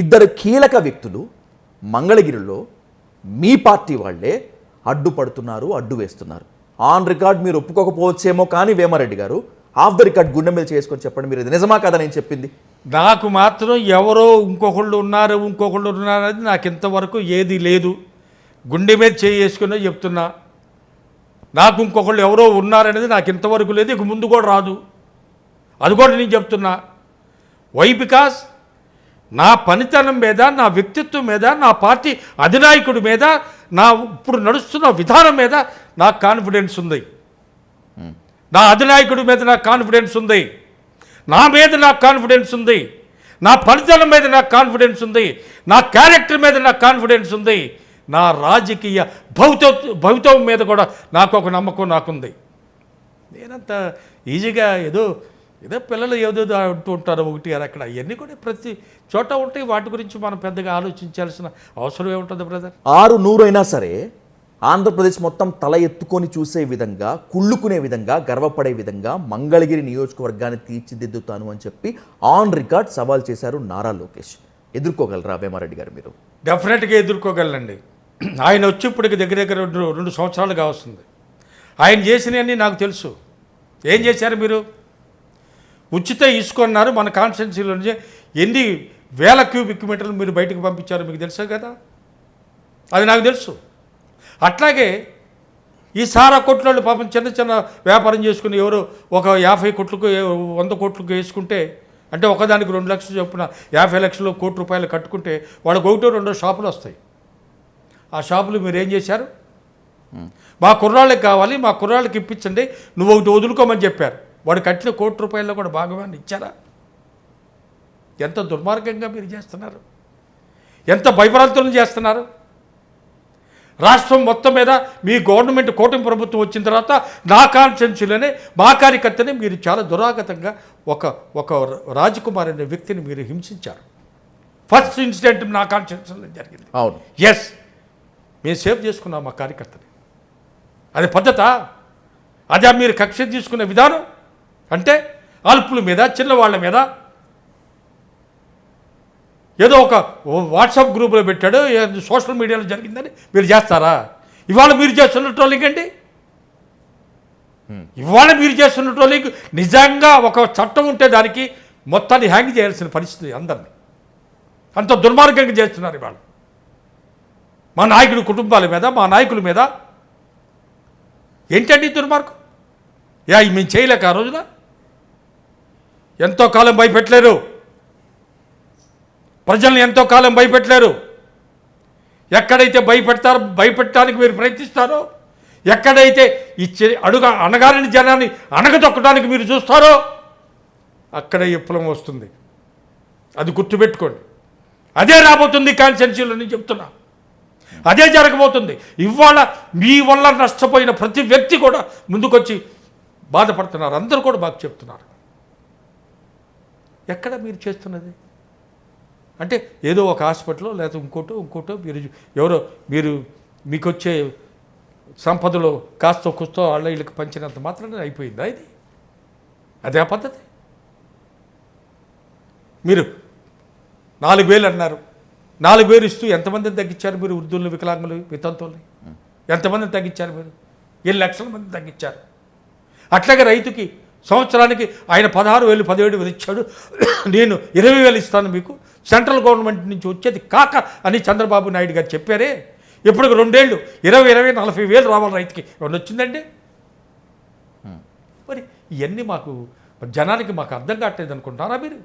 ఇద్దరు కీలక వ్యక్తులు మంగళగిరిలో మీ పార్టీ వాళ్ళే అడ్డుపడుతున్నారు అడ్డు వేస్తున్నారు. ఆన్ రికార్డ్ మీరు ఒప్పుకోకపోవచ్చేమో కానీ వేమారెడ్డి గారు ఆఫ్ ద రికార్డ్ గుండె మీద చేసుకొని చెప్పండి. మీరు ఇది నిజమా కదా నేను చెప్పింది? నాకు మాత్రం ఎవరో ఇంకొకళ్ళు ఉన్నారు ఇంకొకళ్ళు ఉన్నారు అనేది నాకు ఇంతవరకు ఏది లేదు. గుండె మీద చేయి చెప్తున్నా. నాకు ఇంకొకళ్ళు ఎవరో ఉన్నారనేది నాకు ఇంతవరకు లేదు ఇక ముందు కూడా రాదు. అది కూడా నేను చెప్తున్నా. వై బికాస్ నా పనితనం మీద నా వ్యక్తిత్వం మీద నా పార్టీ అధినాయకుడి మీద నా ఇప్పుడు నడుస్తున్న విధానం మీద నాకు కాన్ఫిడెన్స్ ఉంది. నా అధినాయకుడి మీద నాకు కాన్ఫిడెన్స్ ఉంది. నా మీద నాకు కాన్ఫిడెన్స్ ఉంది. నా పనితనం మీద నాకు కాన్ఫిడెన్స్ ఉంది. నా క్యారెక్టర్ మీద నాకు కాన్ఫిడెన్స్ ఉంది. నా రాజకీయ భవిత భవితం మీద కూడా నాకు ఒక నమ్మకం నాకుంది. నేనంత ఈజీగా ఏదో ఏదో పిల్లలు ఏదో అంటూ ఉంటారు ఒకటి అక్కడ. అవన్నీ కూడా ప్రతి చోట ఉంటాయి. వాటి గురించి మనం పెద్దగా ఆలోచించాల్సిన అవసరం ఏముంటుంది బ్రదర్ ఆరు నూరైనా సరే ఆంధ్రప్రదేశ్ మొత్తం తల ఎత్తుకొని చూసే విధంగా కుళ్ళుకునే విధంగా గర్వపడే విధంగా మంగళగిరి నియోజకవర్గాన్ని తీర్చిదిద్దుతాను అని చెప్పి ఆన్ రికార్డ్ సవాల్ చేశారు నారా లోకేష్. ఎదుర్కోగలరా వేమారెడ్డి గారు మీరు? డెఫినెట్గా ఎదుర్కోగలండి ఆయన వచ్చి ఇప్పటికి దగ్గర దగ్గర రెండు రెండు సంవత్సరాలుగా వస్తుంది. ఆయన చేసినవన్నీ నాకు తెలుసు. ఏం చేశారు మీరు? ఉచిత ఇసుకున్నారు మన కాన్స్టిట్యున్సీలో నుంచి. ఎన్ని వేల క్యూబిక్ మీటర్లు మీరు బయటకు పంపించారు మీకు తెలుసా కదా? అది నాకు తెలుసు. అట్లాగే ఈ సారా కొట్లు పాపం చిన్న చిన్న వ్యాపారం చేసుకుని ఎవరు ఒక యాభై కోట్లకు వంద కోట్లకు వేసుకుంటే అంటే ఒకదానికి రెండు లక్షలు చొప్పున యాభై లక్షలు కోటి రూపాయలు కట్టుకుంటే వాళ్ళకి ఒకటో రెండో షాపులు వస్తాయి. ఆ షాపులు మీరు ఏం చేశారు? మా కుర్రాళ్ళకి కావాలి మా కుర్రాళ్ళకి ఇప్పించండి నువ్వు ఒకటి వదులుకోమని చెప్పారు. వాడు కట్టిన కోటి రూపాయల్లో కూడా భాగవాన్ని ఇచ్చారా? ఎంత దుర్మార్గంగా మీరు చేస్తున్నారు? ఎంత భయభ్రాంతులను చేస్తున్నారు? రాష్ట్రం మొత్తం మీద మీ గవర్నమెంట్ కూటమి ప్రభుత్వం వచ్చిన తర్వాత నా కాన్స్టిట్యున్సీలోనే మా కార్యకర్తని మీరు చాలా దురాగతంగా ఒక ఒక రాజకుమార్ అనే వ్యక్తిని మీరు హింసించారు. ఫస్ట్ ఇన్సిడెంట్ నా కాన్స్టిట్యున్సీలో జరిగింది. అవును. ఎస్ మేము సేవ్ చేసుకున్నాం మా కార్యకర్తని. అది పద్ధత? అదే మీరు కక్ష తీసుకునే విధానం? అంటే అల్పుల మీద చిన్నవాళ్ళ మీద. ఏదో ఒక వాట్సాప్ గ్రూప్లో పెట్టాడు ఏదో సోషల్ మీడియాలో జరిగిందని మీరు చేస్తారా? ఇవాళ మీరు చేస్తున్న ట్రోలింగ్ అండి ఇవాళ మీరు చేస్తున్న ట్రోలింగ్ నిజంగా ఒక చట్టం ఉంటే దానికి మొత్తాన్ని హ్యాంగ్ చేయాల్సిన పరిస్థితి అందరినీ. అంత దుర్మార్గంగా చేస్తున్నారు ఇవాళ. మా నాయకుడి కుటుంబాల మీద మా నాయకుల మీద. ఏంటండి దుర్మార్గం? యా మేము చేయలేక ఆ రోజున ఎంతో కాలం భయపెట్టలేరు. ప్రజలను ఎంతో కాలం భయపెట్టలేరు. ఎక్కడైతే భయపెడతారో భయపెట్టడానికి మీరు ప్రయత్నిస్తారో ఎక్కడైతే ఇచ్చే అడుగ అనగాలని జనాన్ని అణగదొక్కడానికి మీరు చూస్తారో అక్కడ విప్లవం వస్తుంది. అది గుర్తుపెట్టుకోండి. అదే రాబోతుంది కాన్సెన్సీలో నేను చెప్తున్నా. అదే జరగబోతుంది. ఇవాళ మీ వల్ల నష్టపోయిన ప్రతి వ్యక్తి కూడా ముందుకొచ్చి బాధపడుతున్నారు. అందరూ కూడా మాకు చెప్తున్నారు. ఎక్కడ మీరు చేస్తున్నది? అంటే ఏదో ఒక హాస్పిటల్లో లేకపోతే ఇంకోటో ఇంకోటో మీరు ఎవరో మీరు మీకు వచ్చే సంపదలో కాస్త కుస్తో వాళ్ళ వీళ్ళకి పంచినంత మాత్రమే అయిపోయిందా ఇది? అదే ఆ పద్ధతి? మీరు నాలుగు వేలు అన్నారు. నాలుగు వేలు ఇస్తూ ఎంతమందిని తగ్గించారు మీరు వృద్ధులను వికలాంగులు వితంతువులు ఎంతమందిని తగ్గించారు మీరు? ఎన్ని లక్షల మంది తగ్గించారు? అట్లాగే రైతుకి సంవత్సరానికి ఆయన పదహారు వేలు పదిహేడు వేలు ఇచ్చాడు. నేను ఇరవై వేలు ఇస్తాను మీకు. సెంట్రల్ గవర్నమెంట్ నుంచి వచ్చేది కాక అని చంద్రబాబు నాయుడు గారు చెప్పారే. ఇప్పుడు రెండేళ్ళు ఇరవై ఇరవై నలభై వేలు రావాలి రైతుకి. ఎవరు వచ్చిందండి? మరి ఇవన్నీ మాకు జనానికి మాకు అర్థం కావట్లేదు అనుకుంటారా మీరు?